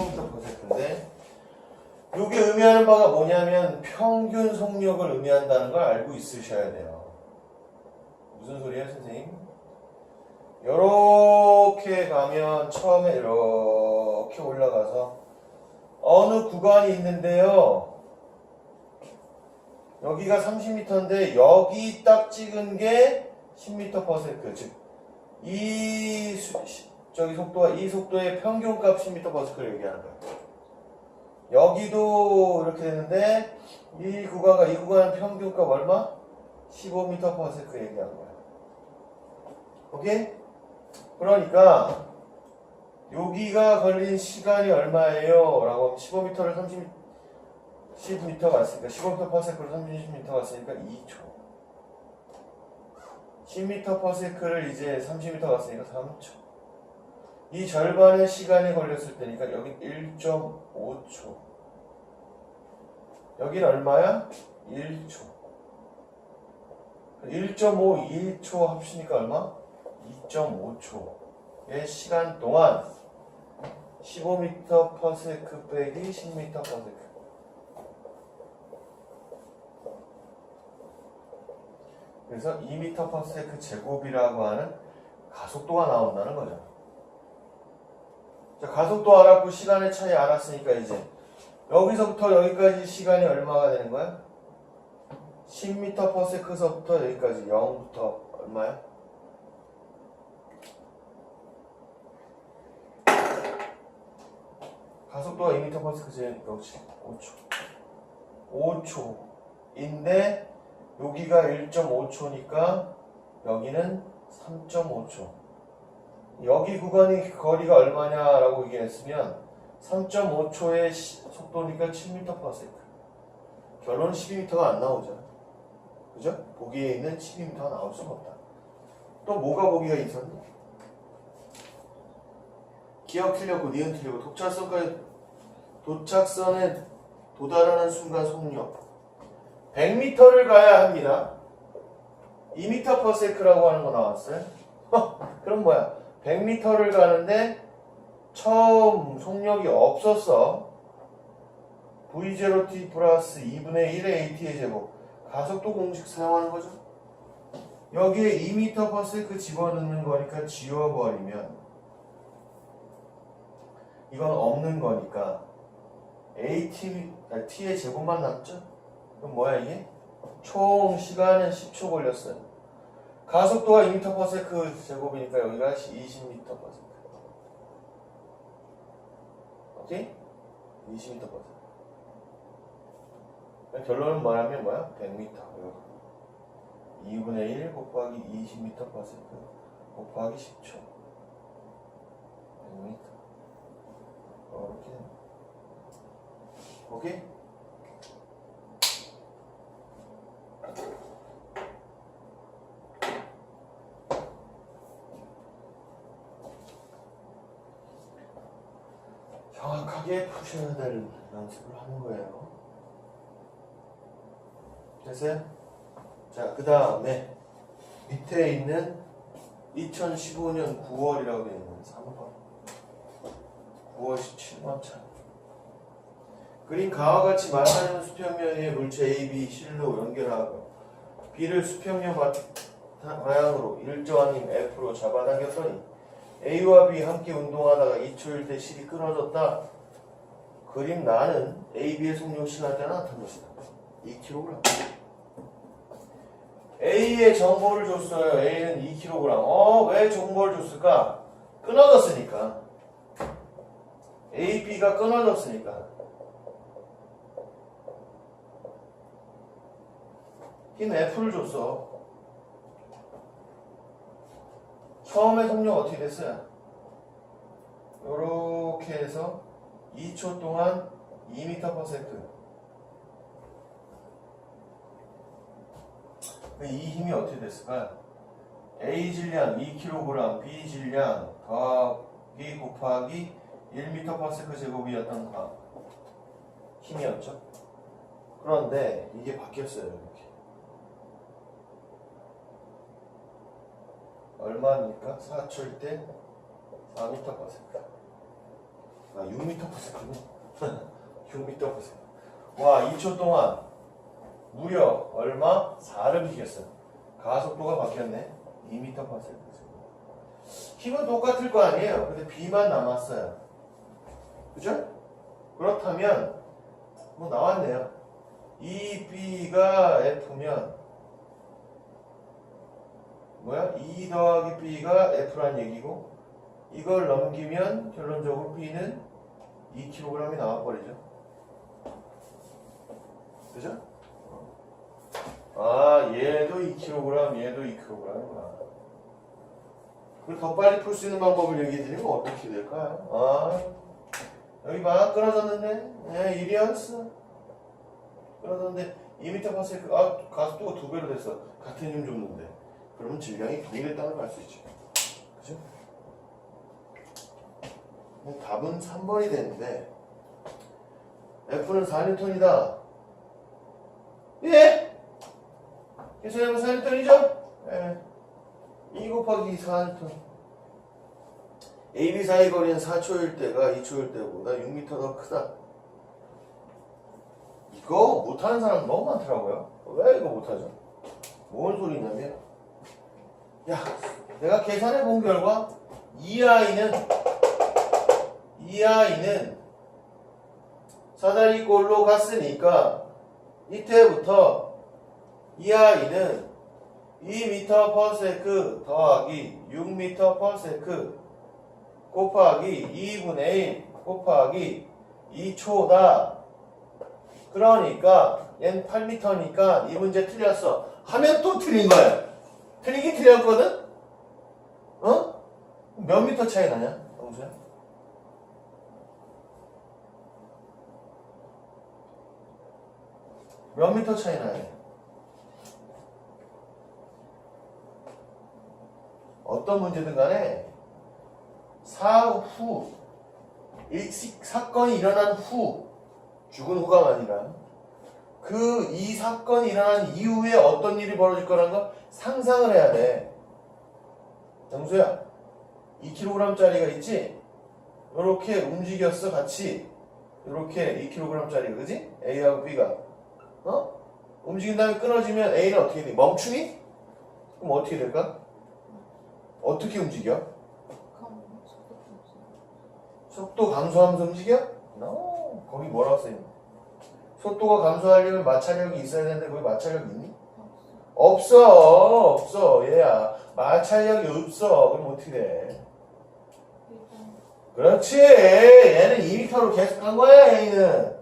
15m/s인데 이게 의미하는 바가 뭐냐면 평균 속력을 의미한다는 걸 알고 있으셔야 돼요. 무슨 소리예요, 선생님? 이렇게 가면 처음에 이렇게 올라가서 어느 구간이 있는데요. 여기가 30m인데 여기 딱 찍은 게 10m/s 즉 이 저기 속도와 이 속도의 평균값 10m/s를 얘기하는 거예요. 여기도 이렇게 되는데 이 구간과 이 구간의 평균값 얼마? 15m/s 얘기하는 거예요. 오케이? 그러니까 여기가 걸린 시간이 얼마예요? 라고 하면 15m를 30 10m 갔으니까 15m/s로 30m 갔으니까 2초. 10m/s를 이제 30m 갔으니까 3초. 이 절반의 시간이 걸렸을 때니까 여기 1.5초. 여긴 얼마야? 1초. 1.5, 2초 합치니까 얼마? 2.5초의 시간 동안 15m/s 빼기 10m/s. 그래서 2m/s 제곱이라고 하는 가속도가 나온다는 거죠. 자, 가속도 알았고 시간의 차이 알았으니까 이제 여기서부터 여기까지 시간이 얼마가 되는 거야? 10m/s서부터 여기까지 0부터 얼마야? 가속도가 2m/s 그렇지 5초 5초인데 여기가 1.5초니까 여기는 3.5초 여기 구간이 거리가 얼마냐라고 얘기했으면 3.5초의 속도니까 7m/s 결론은 12m가 안 나오잖아. 그죠? 보기에 있는 12m가 나올 수가 없다. 또 뭐가 보기가 있었니? 기억 틀렸고 니은 틀리고 도착선까지 도착선에 도달하는 순간 속력. 100m를 가야 합니다. 2m/s라고 하는 거 나왔어요? 그럼 뭐야 100m를 가는데 처음 속력이 없었어 V0t 플러스 2분의 1의 AT의 제곱 가속도 공식 사용하는 거죠 여기에 2m/s 집어넣는 거니까 지워버리면 이건 없는 거니까 AT, 아, T의 제곱만 남죠? 그럼 뭐야 이게? 총 시간은 10초 걸렸어요. 가속도가 2m/s 제곱이니까 여기가 20m/s. 오케이? 20m/s. 결론은 뭐냐면 뭐야? 100m. 2분의 1 곱하기 20m/s 곱하기 10초. 100m. 어, 이렇게. 오케이? 정확하게 푸셔야 될 연습을 하는 거예요. 됐어요? 자, 그 다음에 밑에 있는 2015년 9월이라고 되어 있는 3번. 9월 17번 차. 그림 가와 같이 마사는 수평면의 물체 A, B, 실로 연결하고 B를 수평면 바- 방향으로 일정한 힘 F로 잡아당겼더니 A와 B 함께 운동하다가 2초일 때 실이 끊어졌다. 그림 나는 A, B의 속력 시간대가 나타난 것이다. 2kg. A의 정보를 줬어요. A는 2kg. 어, 왜 정보를 줬을까? 끊어졌으니까. A, B가 끊어졌으니까. 힘 F를 줬어. 처음에 속력 어떻게 됐어요? 요렇게 해서 2초 동안 2m/s. 이 힘이 어떻게 됐을까요? A 질량 2kg, B 질량 더하기 곱하기 1m/s 제곱이었던 과 힘이었죠. 그런데 이게 바뀌었어요. 이렇게. 얼마입니까? 4초일 때 4m/s. 아 6m/s네 6m/s 와 2초 동안 무려 얼마? 4를 비겼어 가속도가 바뀌었네 2m/s 힘은 똑같을 거 아니에요 근데 B만 남았어요 그죠? 그렇다면 뭐 나왔네요 이 B가 F면 뭐야? 2 더하기 B가 F란 얘기고 이걸 넘기면 결론적으로 B는 2kg이 나와버리죠. 그죠? 아 얘도 2kg, 얘도 2kg구나. 그리고 더 빨리 풀 수 있는 방법을 얘기해 드리면 어떻게 될까요? 아 여기 막 끊어졌는데 네, 이리였어 끊어졌는데 2m/s 아 가속도가 두 배로 됐어 같은 힘 줬는데 그러면 질량이 동일했다는 걸 알 수 있지 그죠? 뭐 답은 3번이 되는데 F는 4N이다 예? 계산해보면 4N이죠? 예. 2 곱하기 4N AB 사이 거리는 4초일 때가 2초일 때보다 6m 더 크다 이거 못하는 사람 너무 많더라고요 왜 이거 못하죠? 뭔 소리냐면 야 내가 계산해 본 결과 이 아이는 이 아이는 사다리 꼴로 갔으니까 이때부터 이 아이는 2m per sec 더하기 6m per sec 곱하기 2분의 1 곱하기 2초다. 그러니까 얘는 8m니까 이 문제 틀렸어. 하면 또 틀린 거야. 틀리긴 틀렸거든? 어? 몇 미터 차이 나냐? 영수야? 몇 미터 차이 나요? 어떤 문제든 간에 사후 일식 사건이 일어난 후 죽은 후가 아니라 그 이 사건이 일어난 이후에 어떤 일이 벌어질 거라는 거 상상을 해야 돼. 정수야, 2kg짜리가 있지? 이렇게 움직였어 같이 이렇게 2kg짜리가 그지? A하고 B가 어? 움직인 다음에 끊어지면 A는 어떻게 돼? 멈추니? 그럼 어떻게 될까? 어떻게 움직여? 속도 감소하면서 움직여? No. 거기 뭐라고 써있니? 속도가 감소하려면 마찰력이 있어야 되는데 거기 마찰력 있니? 없어 없어 얘야 마찰력이 없어 그럼 어떻게 돼? 그렇지 얘는 2m로 계속 간 거야 얘는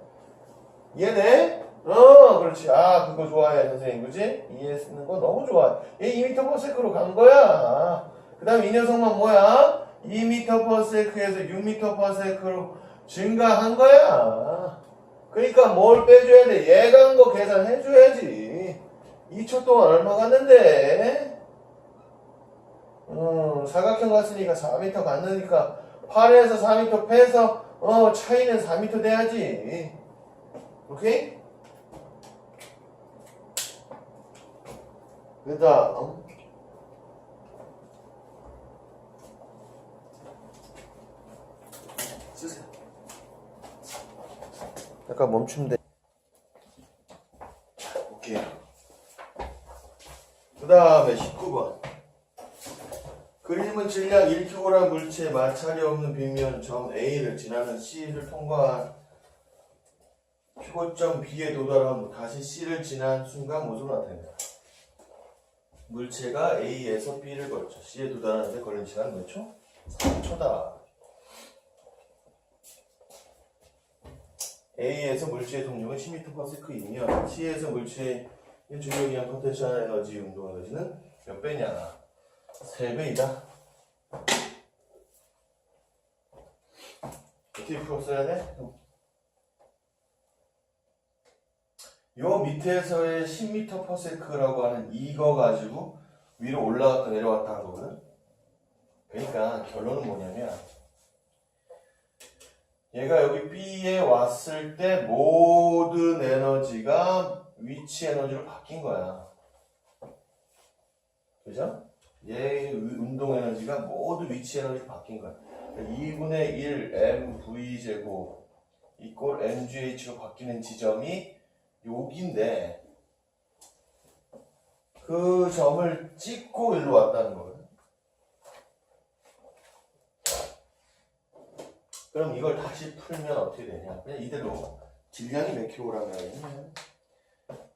얘네? 어 그렇지 아 그거 좋아해 선생님 그지? 이해했는 거 너무 좋아 얘 2m per sec로 간 거야 그 다음 이 녀석만 뭐야? 2m per sec에서 6m per sec로 증가한 거야 그러니까 뭘 빼줘야 돼? 얘간거 계산해줘야지 2초 동안 얼마 갔는데? 음, 사각형 갔으니까 4m 갔으니까 8에서 4m 빼서 어 차이는 4m 돼야지 오케이? 그 다 음 쓰세요 잠깐 멈추면 돼 자, 볼게요 그 다음에 19번 그림은 질량 1kg 물체에 마찰이 없는 빗면 점 A를 지나는 C를 통과한 표고점 B에 도달한 후 다시 C를 지난 순간 모습을 나타낸다. 물체가 A에서 B를 거쳐 C에 도달하는데 걸린 시간 몇 초? 3초다. A에서 물체의 동력은 10m/s이면 C에서 물체의 중력이 한 포텐셜 에너지 운동 에너지는 몇 배냐? 3배이다. 어떻게 풀었어야 돼? 요 밑에서의 10m/s라고 하는 이거 가지고 위로 올라갔다 내려왔다 한 거거든. 그러니까 결론은 뭐냐면 얘가 여기 B에 왔을 때 모든 에너지가 위치 에너지로 바뀐 거야. 그죠? 얘 운동 에너지가 모두 위치 에너지로 바뀐 거야. 2분의 1 mv 제곱 이꼴 mgh로 바뀌는 지점이 여기인데 그 점을 찍고 일로 왔다는 거예요. 그럼 이걸 다시 풀면 어떻게 되냐? 그냥 이대로 질량이 몇 킬로그램이라고 했냐?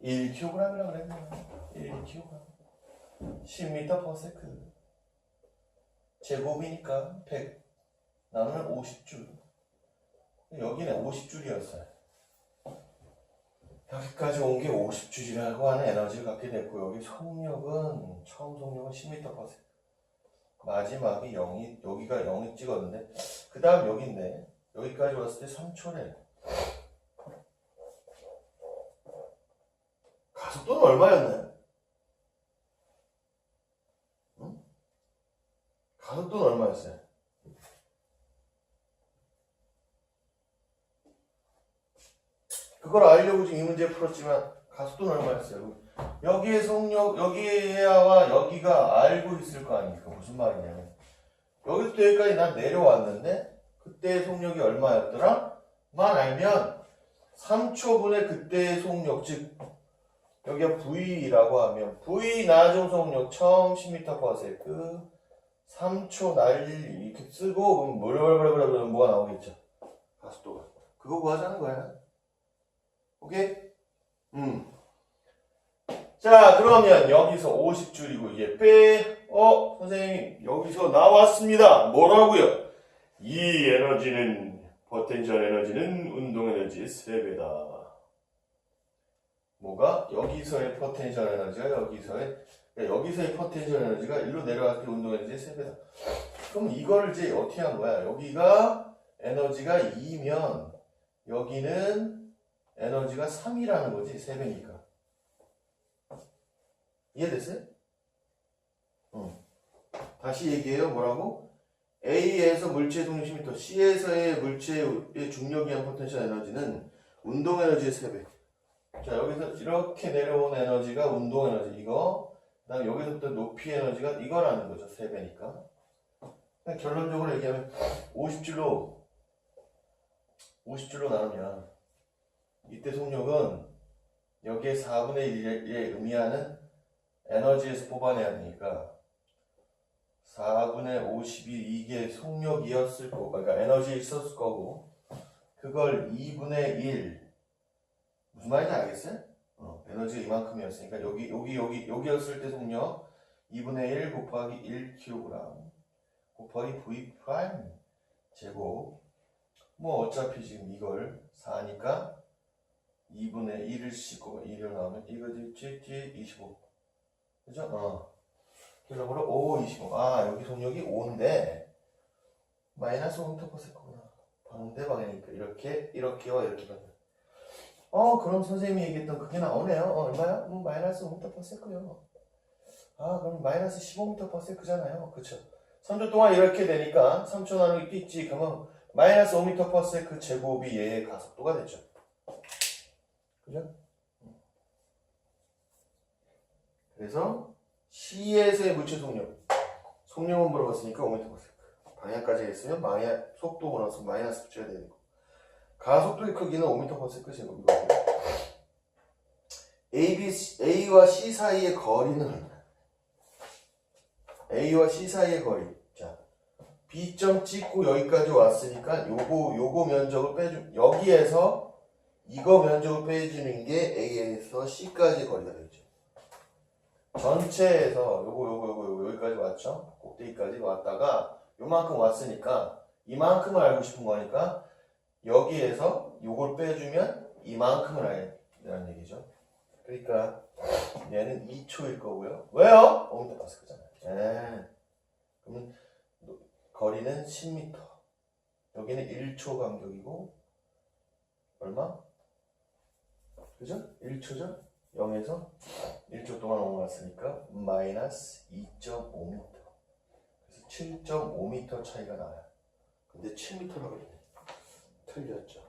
1kg이라고 그랬냐? 1kg. 10m per second. 제곱이니까 100 나누면 50줄. 여기는 50줄이었어요. 여기까지 온 게 50줄이라고 하는 에너지를 갖게 됐고 여기 속력은 처음 속력은 10m per second. 마지막이 0이 여기가 0이 찍었는데 그 다음 여기인데 여기까지 왔을 때 3초래. 가속도는 얼마였나요? 응? 가속도는 얼마였어요? 그걸 알려고 지금 이 문제 풀었지만 가속도는 얼마였어요? 여기에 속력, 여기와 여기가 알고 있을 거 아닙니까? 무슨 말이냐면 여기부터 여기까지 난 내려왔는데 그때의 속력이 얼마였더라? 만 알면 3초분의 그때의 속력 즉 여기가 V라고 하면 V 나중 속력 처음 10m per second 3초 날리 이렇게 쓰고 그럼 뭐라뭐라뭐라 뭐가 나오겠죠? 가속도가 그거 구하자는 거야 오케이? 음. 자 그러면 여기서 50줄이고 이게 빼 어? 선생님 여기서 나왔습니다 뭐라고요? 이 에너지는 포텐셜 에너지는 운동 에너지의 3배다 뭐가? 여기서의 포텐셜 에너지가 여기서의 그러니까 여기서의 포텐셜 에너지가 일로 내려갈 때 운동 에너지의 3배다 그럼 이거를 이제 어떻게 한 거야? 여기가 에너지가 2면 여기는 에너지가 3이라는 거지 3배니까 이해됐어요? 응. 다시 얘기해요. 뭐라고? A에서 물체의 동력 10m, C에서의 물체의 중력이 한 포텐셜 에너지는 운동 에너지의 3배. 자, 여기서 이렇게 내려온 에너지가 운동 에너지, 이거. 그 다음에 여기서부터 높이 에너지가 이거라는 거죠. 3배니까. 그냥 결론적으로 얘기하면 50줄로, 50줄로 나누면 이때 속력은 여기에 4분의 1에 의미하는 에너지에서 뽑아내야 되니까 4분의 50이 이게 속력이었을 거고 그러니까 에너지 있었을 거고 그걸 2분의 1 무슨 말인지 알겠어요? 어, 에너지가 이만큼이었으니까 여기 여기 여기 여기였을 때 속력 2분의 1 곱하기 1kg 곱하기 v 프라임 제곱. 뭐 어차피 지금 이걸 4니까 2분의 1을 씻고 1을 나오면 이거 뒤에 25 그죠? 어. 그러므로 5, 25. 아, 여기 속력이 5인데, 마이너스 5m per second구나. 방대방이니까. 이렇게, 이렇게와 이렇게 받는. 어, 그럼 선생님이 얘기했던 그게 나오네요. 어, 얼마야? 음, 마이너스 5m per second요. 아, 그럼 마이너스 15m per second잖아요. 그쵸? 3초 동안 이렇게 되니까, 3초 나누기 삐지. 그러면, 마이너스 5m per second 제곱이 얘의 가속도가 됐죠. 그죠? 그래서 C에서의 물체 속력. 속력은 물어봤으니까? 5m per second 방향까지 했으면 방향 속도 보너스 마이너스 붙여야 되고 가속도의 크기는 5m per second 제곱이거든요. A, B, A와 C 사이의 거리는? A와 C 사이의 거리. 자 B점 찍고 여기까지 왔으니까 요거 요거 면적을 빼주 여기에서 이거 면적을 빼주는 게 A에서 C까지 거리가 되죠 전체에서 요거 요거 요거 요거 여기까지 왔죠? 꼭대기까지 왔다가 요만큼 왔으니까 이만큼을 알고 싶은 거니까 여기에서 요걸 빼주면 이만큼을 알라는 얘기죠. 그러니까 얘는 2초일 거고요. 왜요? 5m 파스크잖아요. 예. 그러면 거리는 10m. 여기는 1초 간격이고 얼마? 그죠? 1초죠? 0에서 1초 동안 넘어갔으니까 마이너스 2.5m 그래서 7.5m 차이가 나요. 근데 7m라고 했네. 틀렸죠.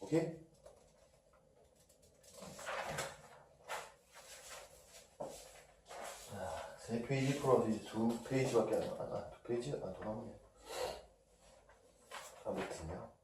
오케이? 아, 자, 페이지 풀어서 이제 2페이지밖에 안 남았 아, 2페이지? 아, 더 남았네. 아무튼요.